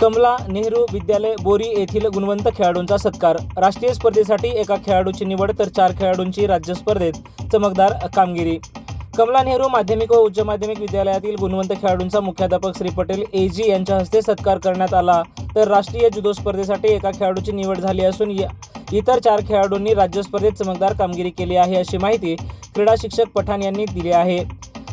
कमला नेहरू विद्यालय बोरी येथील गुणवंत खेळाडूंचा सत्कार. राष्ट्रीय स्पर्धेसाठी एका खेळाडूची निवड तर चार खेळाडूंची राज्य स्पर्धेत चमकदार कामगिरी. कमला नेहरू माध्यमिक व उच्च माध्यमिक विद्यालयातील गुणवंत खेळाडूंचा मुख्याध्यापक श्री पटेल ए जी यांच्या हस्ते सत्कार करण्यात आला. तर राष्ट्रीय जुदो स्पर्धेसाठी एका खेळाडूची निवड झाली असून या- इतर चार खेळाडूंनी राज्य स्पर्धेत चमकदार कामगिरी केली आहे अशी माहिती क्रीडा शिक्षक पठाण यांनी दिली आहे.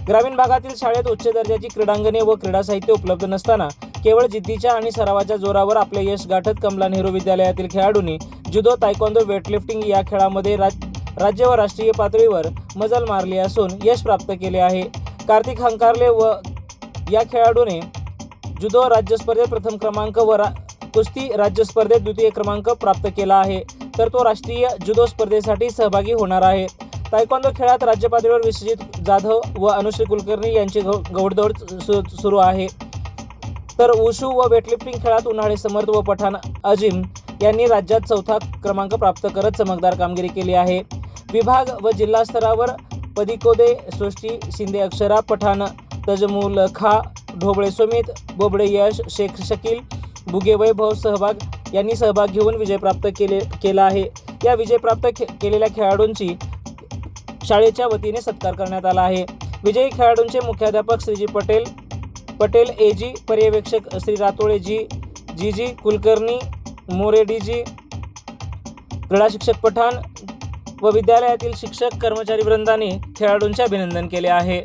ग्रामीण भागातील शाळेत उच्च दर्जाची क्रीडांगणे व क्रीडा साहित्य उपलब्ध नसताना केवळ जिद्दीच्या आणि सरावाच्या जोरावर आपले यश गाठत कमला नेहरू विद्यालयातील खेळाडूंनी जुदो तायकोंदो वेटलिफ्टिंग या खेळामध्ये राज राज्य व राष्ट्रीय पातळीवर मजल मारली असून यश प्राप्त केले आहे. कार्तिक हंकारले व या खेळाडूने जुदो राज्य स्पर्धेत प्रथम क्रमांक व रा कुस्ती राज्य स्पर्धेत द्वितीय क्रमांक प्राप्त केला आहे. तर तो राष्ट्रीय जुदो स्पर्धेसाठी सहभागी होणार आहे. तायक्वांदो खेळात राज्य पातळीवर विश्वजित जाधव व अनुश्री कुलकर्णी यांची घौ गौडदौड सु सुरू आहे. तर उशू व वेटलिफ्टिंग खेळात उन्हाळे समर्थ व पठाण अजिम यांनी राज्यात चौथा क्रमांक प्राप्त करत चमकदार कामगिरी केली आहे. विभाग व जिल्हा स्तरावर पदिकोदे सृष्टी शिंदे अक्षरा पठाण तजमुल खा ढोबळे सुमित बोबडे यश शेख शकील बुगे वैभव सहभाग यांनी सहभाग घेऊन विजय प्राप्त केले केला आहे. या विजय प्राप्त खे केलेल्या खेळाडूंची शाळेच्या वतीने सत्कार करण्यात आला आहे. विजयी खेळाडूंचे मुख्याध्यापक श्रीजी पटेल पटेल ए जी पर्यवेक्षक Shri Ratole ji G G Kulkarni More D G क्रीडा शिक्षक पठाण व विद्यालयातील शिक्षक कर्मचारी वृंदाने खेळाडूंचे अभिनंदन केले आहे.